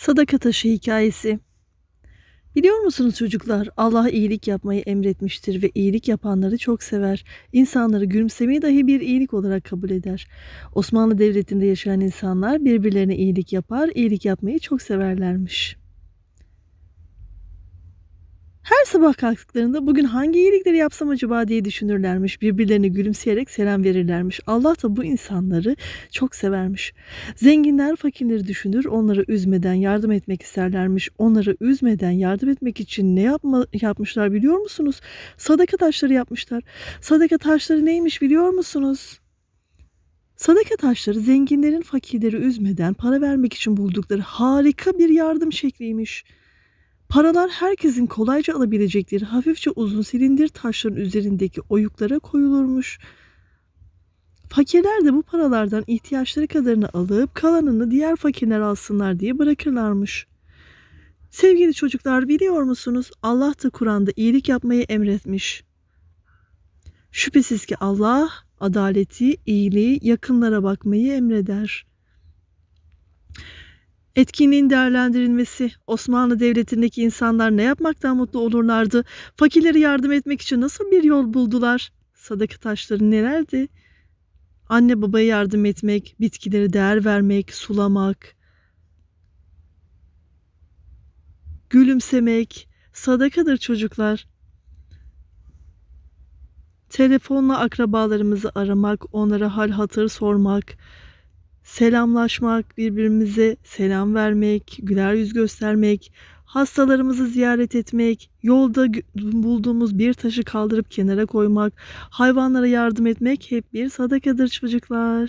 Sadaka taşı hikayesi. Biliyor musunuz çocuklar? Allah iyilik yapmayı emretmiştir ve iyilik yapanları çok sever. İnsanları gülümsemeyi dahi bir iyilik olarak kabul eder. Osmanlı Devleti'nde yaşayan insanlar birbirlerine iyilik yapar, iyilik yapmayı çok severlermiş. Sabah kalktıklarında bugün hangi iyilikleri yapsam acaba diye düşünürlermiş. Birbirlerine gülümseyerek selam verirlermiş. Allah da bu insanları çok severmiş. Zenginler fakirleri düşünür, onları üzmeden yardım etmek isterlermiş. Onları üzmeden yardım etmek için ne yapma, yapmışlar biliyor musunuz? Sadaka taşları yapmışlar. Sadaka taşları neymiş biliyor musunuz? Sadaka taşları zenginlerin fakirleri üzmeden para vermek için buldukları harika bir yardım şekliymiş. Paralar herkesin kolayca alabilecekleri hafifçe uzun silindir taşların üzerindeki oyuklara koyulurmuş. Fakirler de bu paralardan ihtiyaçları kadarını alıp kalanını diğer fakirler alsınlar diye bırakırlarmış. Sevgili çocuklar biliyor musunuz? Allah da Kur'an'da iyilik yapmayı emretmiş. Şüphesiz ki Allah adaleti, iyiliği, yakınlara bakmayı emreder. Etkinliğin değerlendirilmesi. Osmanlı Devleti'ndeki insanlar ne yapmaktan mutlu olurlardı? Fakirlere yardım etmek için nasıl bir yol buldular? Sadaka taşları nelerdi? Anne babaya yardım etmek, bitkilere değer vermek, sulamak, gülümsemek, sadakadır çocuklar. Telefonla akrabalarımızı aramak, onlara hal hatır sormak, selamlaşmak, birbirimize selam vermek, güler yüz göstermek, hastalarımızı ziyaret etmek, yolda bulduğumuz bir taşı kaldırıp kenara koymak, hayvanlara yardım etmek hep bir sadakadır çocuklar.